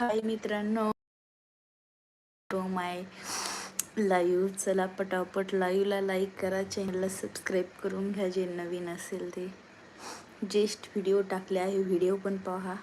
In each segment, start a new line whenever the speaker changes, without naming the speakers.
हाय मित्रांनो. To my live चला पटापट लाईव्हला लाईक करा चॅनलला सबस्क्राईब करून घ्या जे नवीन असेल ते. जेस्ट व्हिडिओ टाकले आहे व्हिडिओ पण पहा.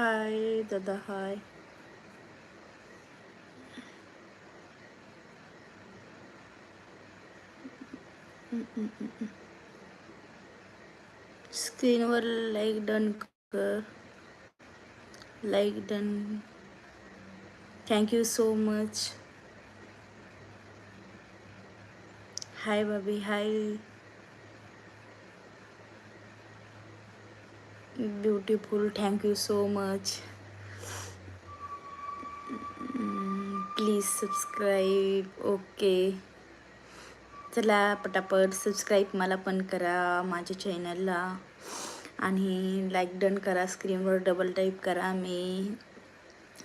हाय दादा हाय स्क्रीनवर लाईक डन कर like done thank you so much hi Babi hi beautiful thank you so much please subscribe okay चला पटापट सबस्क्राईब मला पण करा माझ्या चॅनलला आणि लाईक डन करा. स्क्रीनवर डबल टाईप करा. मी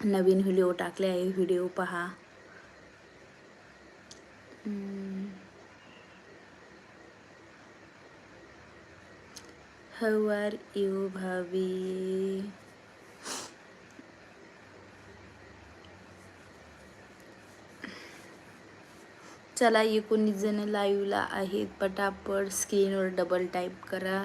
नवीन व्हिडिओ टाकले आहे. व्हिडिओ पहा. Mm. हाऊ आर यू भावी. चला एकोणीस जण लाईव्हला आहेत. पटापट स्क्रीनवर डबल टाईप करा.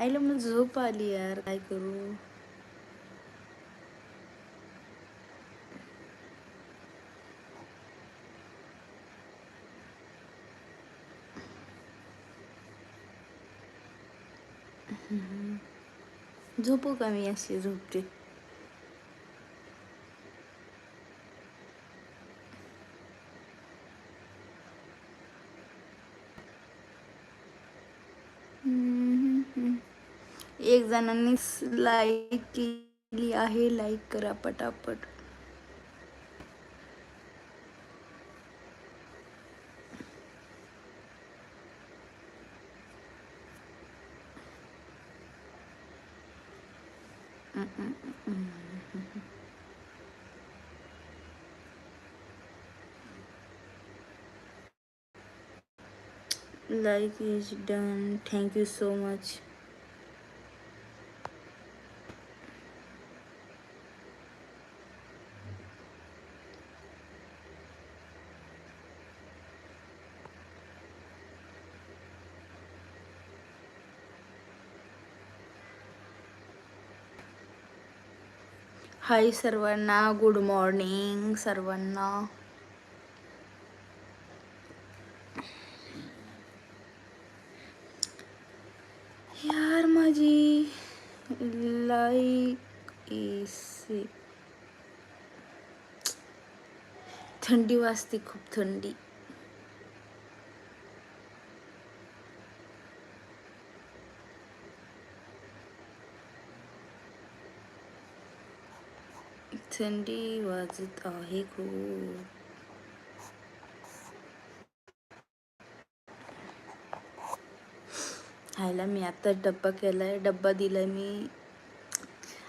आईला मग झोप आली यार. काय करू? झोपू का मी अशी झोपते एक जणांनी लाईक केली आहे लाईक करा पटापट. like is done thank you so much हाय सर्वांना गुड मॉर्निंग सर्वांना Like AC थंडी वाजते खूप थंडी. थंडी वाजत आहे खूप. खायला मी आत्ताच डब्बा केला आहे डब्बा दिला मी.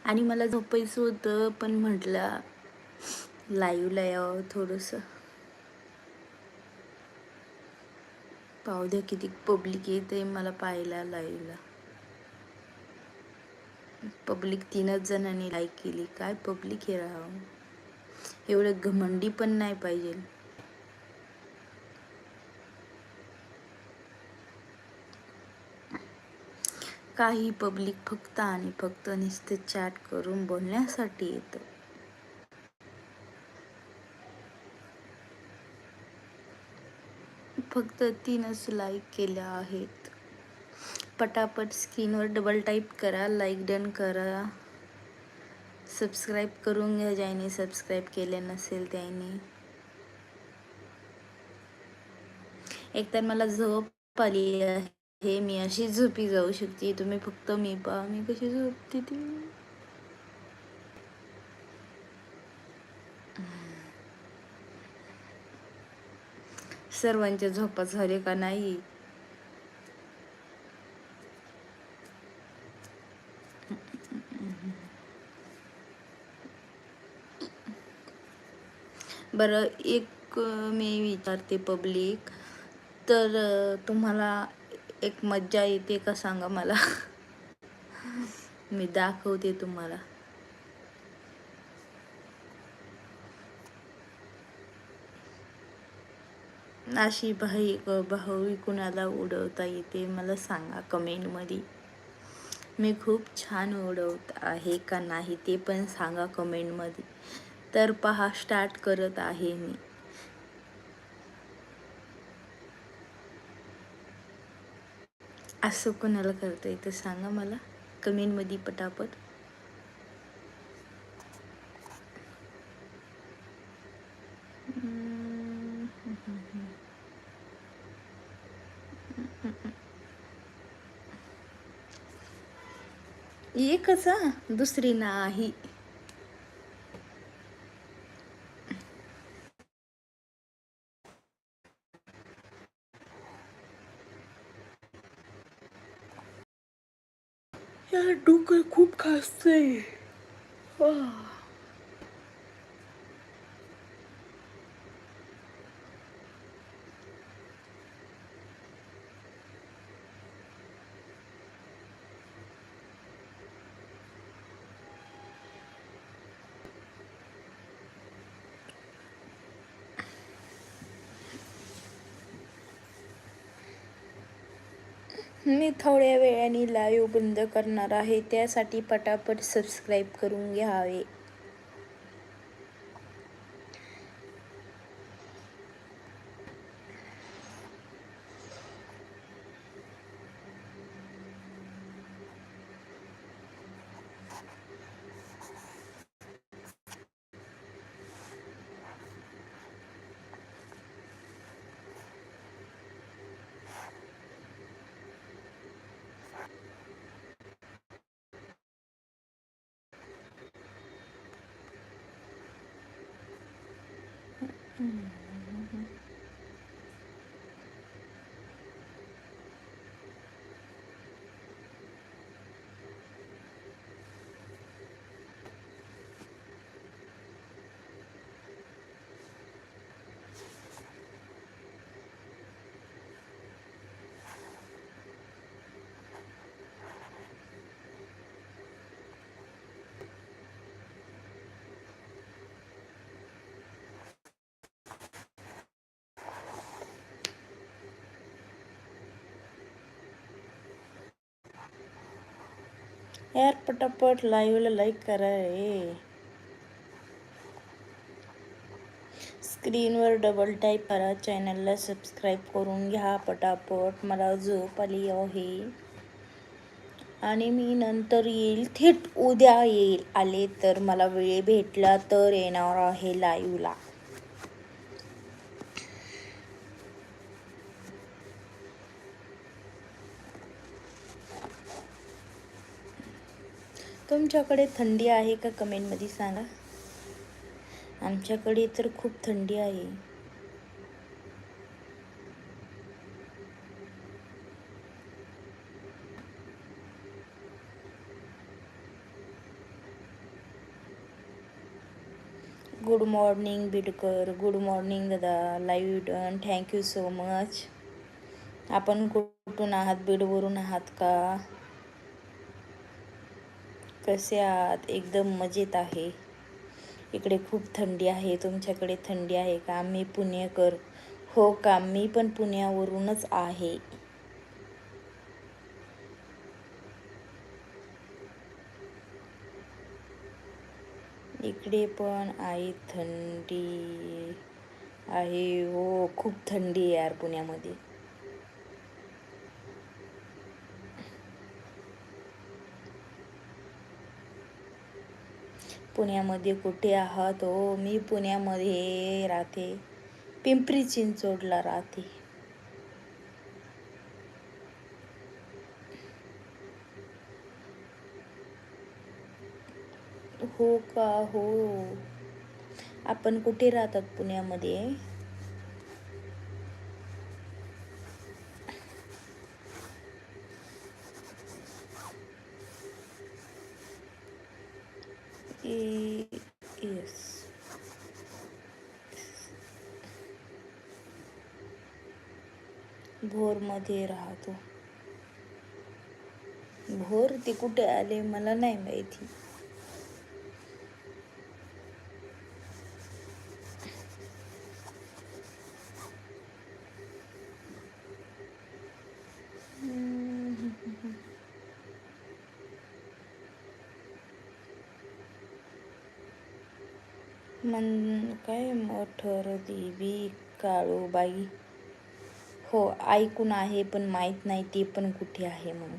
आणि मला झोपायचं होतं पण म्हटलं लाईव्हला यावं थोडंसं. पाहू द्या किती पब्लिक येते मला पाहायला लाईव्हला पब्लिक तीनच जणांनी लाईक केली. काय पब्लिक हे राहावं एवढं घमंडी पण नाही पाहिजे. काही पब्लिक फक्त आणि फक्त नुसते चॅट करून बोलण्यासाठी येतं. फक्त तीनच लाईक केल्या आहेत. पटापट स्क्रीनवर डबल टाईप करा लाईक डन करा. सबस्क्राईब करून घ्या ज्याने सबस्क्राईब केले नसेल त्याने. एकतर मला झोप आली आहे. हे मी अशी झोपी जाऊ शकते. तुम्ही फक्त मी पहा मी कशी झोपते ती? सर्वांच्या झोपा झाले का नाही? बरं एक मी विचारते पब्लिक तर तुम्हाला एक मज्जा येते का सांगा मला? मी दाखवते तुम्हाला. अशी भाई भावी कुणाला उडवता येते मला सांगा कमेंटमध्ये. मी खूप छान उडवत आहे का नाही ते पण सांगा कमेंटमध्ये. तर पहा स्टार्ट करत आहे मी. असं कोणाला करता येतं सांगा मला. कमेंटमध्ये पटापट. एकच हा. दुसरी नाही यार डोकं खूप मी थोड्या वेळाने लाईव्ह बंद करणार आहे. त्यासाठी पटापट सबस्क्राईब करून घ्यावे. 嗯。यार पटापट लाईव्हला लाईक करा रे स्क्रीनवर डबल टाईप करा चॅनलला सबस्क्राईब करून घ्या पटापट मला झोप आली आहे आणि मी नंतर येईल थेट उद्या येईल आले तर मला वेळ भेटला तर येणार आहे लाईव्हला तुमच्याकडे थंडी आहे का कमेंटमध्ये सांगा. आमच्याकडे तर खूप थंडी आहे. Good morning Bidkar good morning दादा live done thank you so much. आपण कुठून आहात बीडवरून आहात का? कसे आहात एकदम मजेत आहे. इकडे खूप थंडी आहे तुमच्याकडे थंडी आहे का? मी पुणेकर. हो का? मी पण पुण्यावरूनच आहे. इकडे पण आहे थंडी. आहे हो खूप थंडी आहे यार पुण्यामध्ये. पुण्यामध्ये कुठे आहात? हो मी पुण्यामध्ये राहते. पिंपरी चिंचवडला राहते. हो का? हो. आपण कुठे राहतात पुण्यामध्ये? भोरमध्ये राहतो. भोर ते कुठे आले मला नाही माहिती. मन काय मोठर देवी काळूबाई. हो ऐकून आहे पण माहीत नाही ते पण कुठे आहे म्हणून.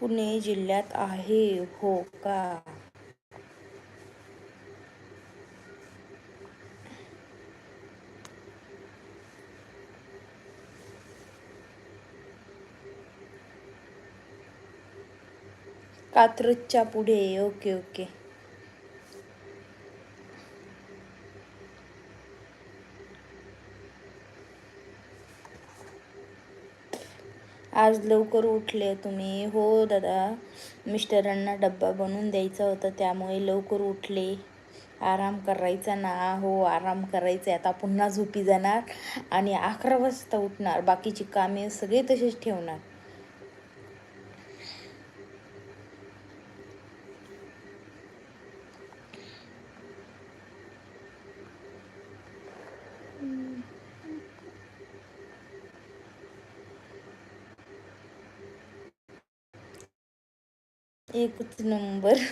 पुणे जिल्ह्यात आहे हो का? कात्रजच्या पुढे. Okay okay. आज लवकर उठले तुम्ही. हो दादा. मिस्टरांना डब्बा बनवून द्यायचा होता त्यामुळे लवकर उठले. आराम करायचा ना. हो आराम करायचा आता पुन्हा झोपी जाणार आणि अकरा वाजता उठणार. बाकीची कामे सगळे तसेच ठेवणार. एकच नंबर.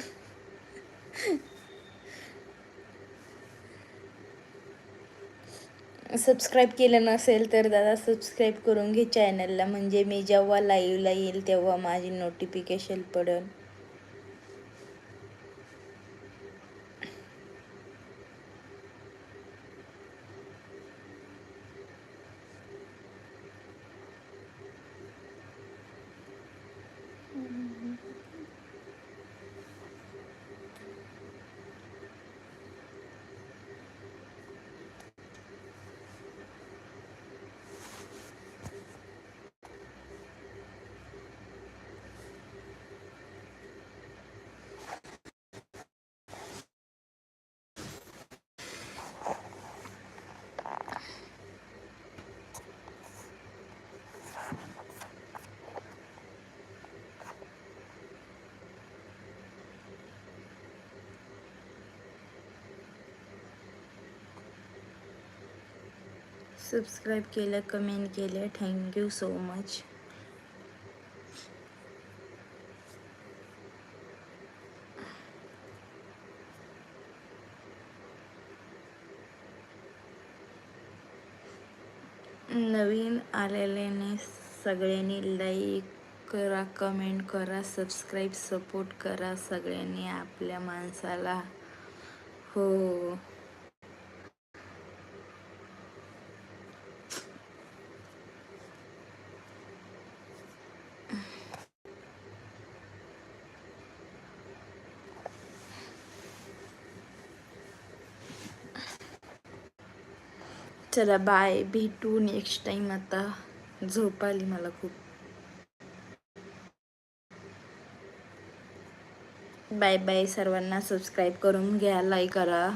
सबस्क्राईब केलं नसेल तर दादा सबस्क्राईब करून घे चॅनलला म्हणजे मी जेव्हा लाईव्हला येईल तेव्हा माझी नोटिफिकेशन पडेल. सबस्क्राईब केलं कमेंट केलं. थँक्यू सो मच नवीन आलेल्याने सगळ्यांनी लाईक करा कमेंट करा सबस्क्राईब सपोर्ट करा सगळ्यांनी आपल्या माणसाला. हो. चला बाय भेटू नेक्स्ट टाइम आता झोप आली मला खूप. बाय बाय सर्वांना सबस्क्राईब करून घ्या लाईक करा.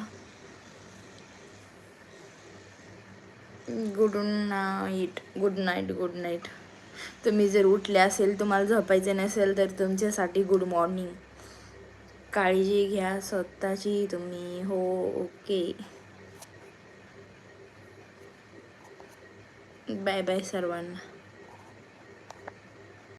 Good night good night good night तुम्ही जर उठले असेल तुम्हाला झोपायचे नसेल तर तुमच्यासाठी गुड मॉर्निंग काळजी घ्या स्वतःची तुम्ही. हो ओके बाय बाय सर्वांना